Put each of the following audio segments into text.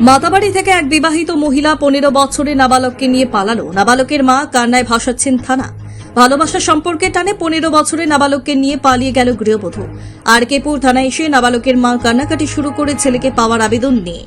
মাতাবাড়ি থেকে এক বিবাহিত মহিলা পনেরো বছরের নাবালককে নিয়ে পালালো। নাবালকের মা কান্নায় ভাসাচ্ছেন থানা। ভালোবাসার সম্পর্কে টানে পনেরো বছরের নাবালককে নিয়ে পালিয়ে গেল গৃহবধূ। আর কেপুর থানায় এসে নাবালকের মা কান্নাকাটি শুরু করে ছেলেকে পাওয়ার আবেদন নিয়ে।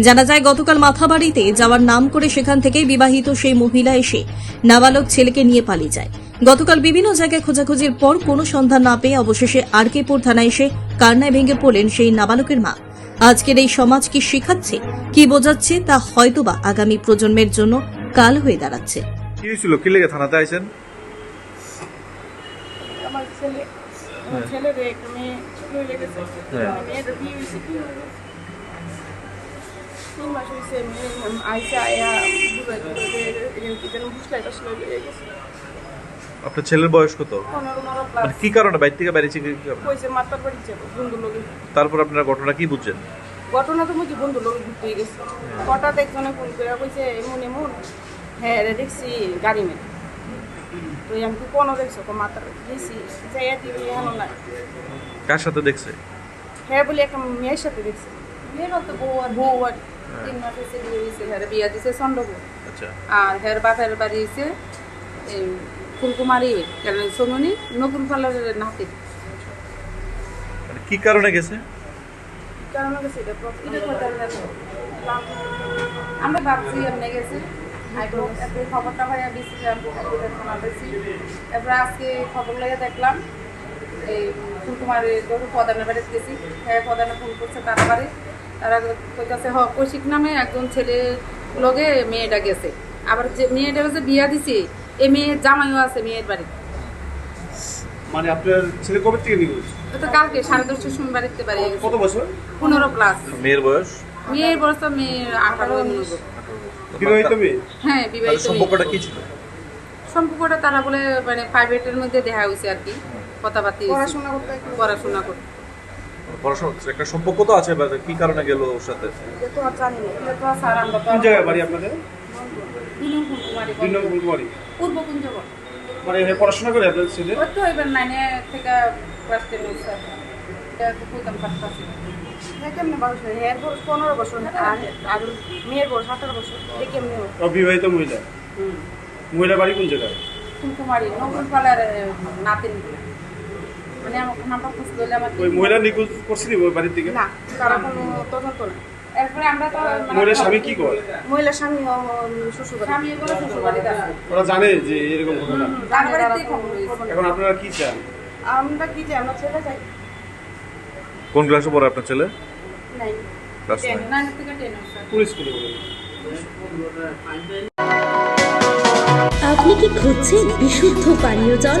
জানা যায়, গতকাল মাথাবাড়িতে যাওয়ার নাম করে সেখান থেকেই বিবাহিত সেই মহিলা এসে নাবালক ছেলেকে নিয়ে পালিয়ে যায়। গতকাল বিভিন্ন জায়গায় খোঁজাখুঁজির পর কোনো সন্ধান না পেয়ে অবশেষে আরকেপুর থানায় এসে কান্নায় ভেঙে পড়লেন সেই নাবালকের মা। আজকের এই সমাজ কি শেখাচ্ছে কি বোঝাচ্ছে তা হয়তোবা আগামী প্রজন্মের জন্য কাল হয়ে দাঁড়াচ্ছে কি হয়েছিল কি লেগে থানাতে আইছেন আমার ছেলে আমার ছেলের একটা মেয়ে ছোট হয়ে গেছে হ্যাঁ। মেয়েটা বিয়ে হয়েছে কি হয়েছে? তিন মাস হয়েছে মেয়ে আইসে আয়া দুবার যেন বুঝলাই হয়ে গেছে আপনার ছেলের বয়স কত? মানে কি কারণে? বাইর থেকে বেরিয়েছে কি কারণে? কইছে মাতার বাড়ি বন্ধু লোকে তারপর আপনারা ঘটনা কি বুঝছেন? ঘটনা তো মুখে বন্ধু লোক ঘুরতে গেছে। হঠাৎ একজনে ফোন করে কইছে এমন এমন হ্যাঁ রে দেখছি গাড়ি মেয়ে তো আমি কি কোনো দেখছ? তো মাতার গেছি যাইয়া দিবি এমন না কার সাথে দেখছে? হ্যাঁ বলে একটা মেয়ের সাথে দেখছি। মেয়ের তো বউ আর বউ আর তিন মাস হয়েছে বিয়ে হয়েছে হ্যাঁ বিয়া দিছে চন্দ্রপুর। আচ্ছা। আর হের বাপের বাড়ি হয়েছে এই ফুলকুমারি সোমনি নকুল ফালের নাতি। মানে কি কারণে গেছে? কারণ এটা? আমরা ভাবছি এমনি গেছে। খবরটা ভাইয়া থানাতেছি এরপরে আজকে খবর লেগে দেখলাম এই ফুলকুমারি ধরো প্রধানের বাড়িতে গেছি। হ্যাঁ প্রধানে ফোন করছে তার বাড়ি। তারা কইতাছে হ কৌশিক নামে একজন ছেলে লগে মেয়েটা গেছে। আবার যে মেয়েটা যে বিয়া দিছে এই মেয়ের জামাইও আছে মেয়ের বাড়ি মানে আপনার ছেলে কবে থেকে নিখোঁজ ও তো কালকে সাড়ে দশটার সময় বাড়িতে বাড়ি কত বছর? পনেরো প্লাস মেয়ের বয়স? মেয়ের বয়স তো মেয়ের আঠারো বিবাহিত মেয়ে? হ্যাঁ বিবাহিত সম্পর্কটা কি ছিল? সম্পর্কটা তারা বলে মানে প্রাইভেটের মধ্যে দেখা হয়েছে আর কি। কথাবার্তা পড়াশোনা করতে পড়াশোনা করতে। পড়াশোনা একটা সম্পর্ক তো আছে কি কারণে গেল ওর সাথে? এটা তো জানি না। তো স্যার আমরা কোন জায়গায় বাড়ি আপনাদের? বিনু কুমারী দুই নম্বর ফুলকুমারি পূর্ব কুঞ্জবন মানে এখানে পড়াশোনা করে আপনার ছেলে ওই তো এবার নাইনে থেকে ক্লাস টেন হয়েছে এটা তো প্রথম পাঠটা কেমনে বয়স এর বয়স পনেরো বছর আর আর মেয়ের বয়স আঠারো বছর। এটা কেমনে অবিবাহিত মহিলা? মহিলা বাড়ি কোন জায়গায় নাতিন মানে আমার নামটা খুঁজ করলে আমার ওই মহিলা নিখোঁজ করছিলি ওই বাড়ির থেকে না তারা কোনো তদন্ত না এরপরে আমরা তো মানে- মহিলার স্বামী কি করে? মহিলার স্বামী শ্বশুর স্বামী করে শ্বশুর বাড়িতে ওরা জানে যে এরকম ঘটনা। এখন আপনারা কি চান? আমরা কি যে আমরা ছেলে যাই কোন ক্লাসে পড়ে আপনার ছেলে? নাই ক্লাস থেকে কোন স্কুলে আপনি কি খুঁজছেন বিশুদ্ধ পানীয় জল?